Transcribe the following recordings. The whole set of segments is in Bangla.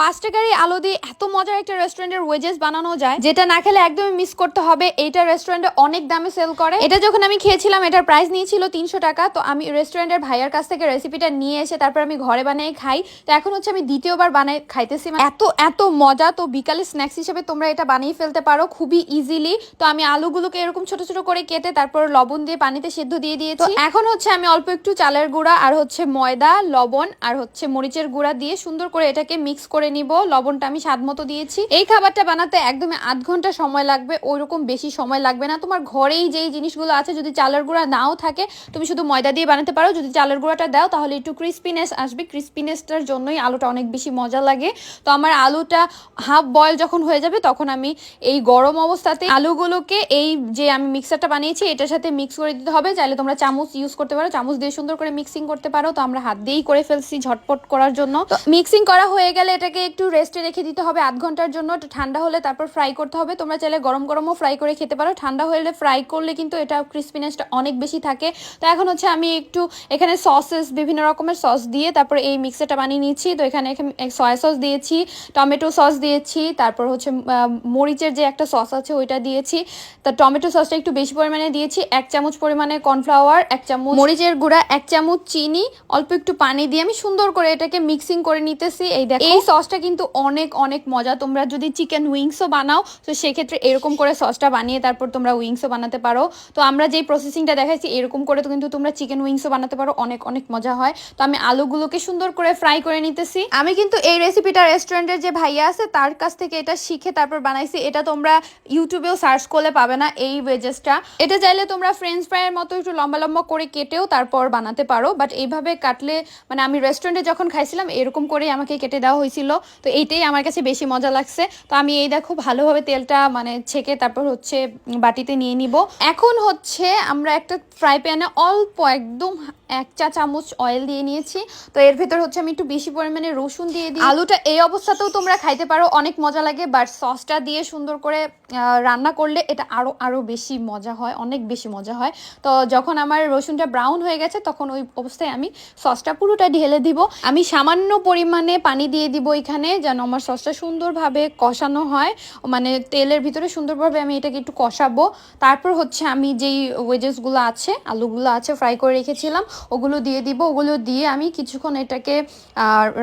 পাঁচ টাকার এই আলু দিয়ে এত মজার একটা রেস্টুরেন্টের ওয়েজেস বানানো যায়, যেটা না খেলে একদমই মিস করতে হবে। এইটা রেস্টুরেন্টে অনেক দামে সেল করে। এটা যখন আমি খেয়েছিলাম, এটার প্রাইস নিয়েছিল তিনশো টাকা। তো আমি রেস্টুরেন্টের ভাইয়ার কাছ থেকে রেসিপিটা নিয়ে এসে তারপর আমি ঘরে বানিয়ে খাই। তো এখন হচ্ছে আমি দ্বিতীয়বার বানাই, খাইতেছি মানে এত এত মজা। তো বিকালে স্ন্যাক্স হিসেবে তোমরা এটা বানিয়ে ফেলতে পারো খুবই ইজিলি তো আমি আলুগুলোকে এরকম ছোট ছোট করে কেটে তারপর লবণ দিয়ে পানিতে সেদ্ধ দিয়ে দিয়েছি। তো এখন হচ্ছে আমি অল্প একটু চালের গুঁড়া আর হচ্ছে ময়দা, লবণ আর হচ্ছে মরিচের গুঁড়া দিয়ে সুন্দর করে এটাকে মিক্স করে নিব। লবণটা আমি স্বাদ মতো দিয়েছি। এই খাবারটা বানাতে একদমই আধ ঘণ্টা সময় লাগবে। ওইরকম বেশি সময় লাগবে না। তোমার ঘরেই যেই জিনিসগুলো আছে যদি চালের গুঁড়া নাও থাকে তুমি শুধু ময়দা দিয়ে বানাতে পারো। যদি চালের গুঁড়াটা দাও তাহলে একটু ক্রিস্পিনেস আসবে। ক্রিস্পিনেসটার জন্যই আলুটা অনেক বেশি মজা লাগে। তো আমার আলুটা হাফ বয়েল যখন হয়ে যাবে তখন আমি এই গরম অবস্থাতে আলুগুলোকে এই যে আমি মিক্সারটা বানিয়েছি এটার সাথে মিক্স করে দিতে হবে। চাইলে তোমরা চামচ ইউজ করতে পারো। চামচ দিয়ে সুন্দর করে মিক্সিং করতে পারো। তো আমরা হাত দিয়েই করে ফেলছি ঝটপট করার জন্য। তো মিক্সিং করা হয়ে গেলে এটাকে একটু রেস্টে রেখে দিতে হবে, আধ ঘণ্টার জন্য। ঠান্ডা হলে তারপর ফ্রাই করতে হবে। তোমরা চাইলে গরম গরমও ফ্রাই করে খেতে পারো। ঠান্ডা হলে ফ্রাই করলে কিন্তু এটা ক্রিসপিনেসটা অনেক বেশি থাকে। তো এখন হচ্ছে আমি একটু এখানে সসেস বিভিন্ন রকমের সস দিয়ে তারপর এই মিক্সারটা বানিয়ে নিয়েছি তো এখানে সয়া সস দিয়েছি টমেটো সস দিয়েছি, তারপর হচ্ছে মরিচের যে একটা সস আছে ওইটা দিয়েছি। তা টমেটো সসটা একটু বেশি পরিমাণে দিয়েছি, এক চামচ পরিমাণে কর্নফ্লাওয়ার এক চামচ মরিচের গুঁড়া, এক চামচ চিনি, অল্প একটু পানি দিয়ে আমি সুন্দর করে এটাকে মিক্সিং করে নিতেছি। এই দেখো, এই সসটা কিন্তু অনেক অনেক মজা। তোমরা যদি চিকেন উইংসও বানাও, তো সেক্ষেত্রে এরকম করে সসটা বানিয়ে তারপর তোমরা উইংসও বানাতে পারো। তো আমরা যেই প্রসেসিংটা দেখাইছি, এরকম করে তো কিন্তু তোমরা চিকেন উইংসও বানাতে পারো, অনেক অনেক মজা হয়। তো আমি আলুগুলোকে সুন্দর করে ফ্রাই করে নিতেছি। আমি কিন্তু এই রেসিপিটা রেস্টুরেন্টের যে ভাইয়া আছে, তার কাছ থেকে এটা শিখে তারপর বানাইছি। এটা তোমরা ইউটিউবেও সার্চ করলে পাবে না এই ওয়েজেসটা এটা চাইলে তোমরা ফ্রেঞ্চ ফ্রাইয়ের মতো একটু লম্বা লম্বা করে কেটেও তারপর বানাতে পারো। বাট এইভাবে কাটলে মানে আমি রেস্টুরেন্টে যখন খাইছিলাম, এরকম করেই আমাকে কেটে দেওয়া হয়েছিল। তো এইটাই আমার কাছে বেশি মজা লাগছে। তো আমি এই দেখো ভালোভাবে তেলটা মানে ছেঁকে তারপর হচ্ছে বাটিতে নিয়ে নিব। এখন হচ্ছে আমরা একটা ফ্রাই প্যানে অল্প একদম এক চা চামচ অয়েল দিয়ে নিয়েছি। তো এর ভেতর হচ্ছে আমি একটু বেশি পরিমাণে রসুন দিয়ে দিই। আলুটা এই অবস্থাতেও তোমরা খাইতে পারো, অনেক মজা লাগে। বাট সসটা দিয়ে সুন্দর করে রান্না করলে এটা আরও আরও বেশি মজা হয়, অনেক বেশি মজা হয়। তো যখন আমার রসুনটা ব্রাউন হয়ে গেছে, তখন ওই অবস্থায় আমি সসটা পুরোটা ঢেলে দিব। আমি সামান্য পরিমাণে পানি দিয়ে দিব এখানে যেন আমার সসটা সুন্দরভাবে কষানো হয়। মানে তেলের ভিতরে সুন্দরভাবে আমি এটাকে একটু কষাবো। তারপর হচ্ছে আমি যেই ওয়েজেসগুলো আছে, আলুগুলো আছে ফ্রাই করে রেখেছিলাম, ওগুলো দিয়ে দিব। ওগুলো দিয়ে আমি কিছুক্ষণ এটাকে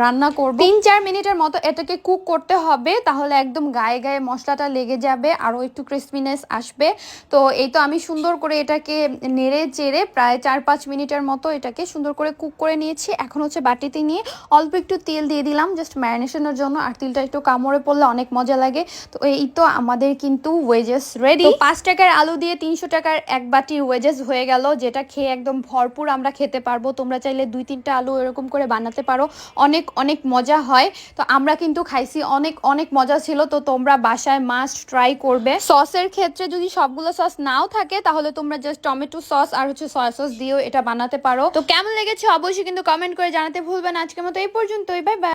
রান্না করব। তিন চার মিনিটের মতো এটাকে কুক করতে হবে, তাহলে একদম গায়ে গায়ে মশলাটা লেগে যাবে, আরও একটু ক্রিসপিনেস আসবে। তো এই তো আমি সুন্দর করে এটাকে নেড়ে চেড়ে প্রায় চার পাঁচ মিনিটের মতো এটাকে সুন্দর করে কুক করে নিয়েছি। এখন হচ্ছে বাটিতে নিয়ে অল্প একটু তেল দিয়ে দিলাম জাস্ট ম্যারিনেশনের জন্য আর তিলটা একটু কামড়ে পড়লে অনেক মজা লাগে। তো এই তো আমাদের কিন্তু ওয়েজেস রেডি পাঁচ টাকার আলু দিয়ে তিনশো টাকার এক বাটি ওয়েজেস হয়ে গেল যেটা খেয়ে একদম ভরপুর আমরা খেতে পারব। তোমরা চাইলে দুই তিনটা আলু এরকম করে বানাতে পারো। অনেক অনেক মজা হয়। তো আমরা কিন্তু খাইছি অনেক অনেক মজা ছিল। তো তোমরা বাসায় মাস্ট ট্রাই করবে। সসের ক্ষেত্রে যদি সবগুলো সস নাও থাকে তাহলে তোমরা জাস্ট টমেটো সস আর হচ্ছে সয়া সস দিয়েও এটা বানাতে পারো। তো কেমন লেগেছে অবশ্যই কিন্তু কমেন্ট করে জানাতে ভুলবে না। আজকের মতো এই পর্যন্তই। Bye bye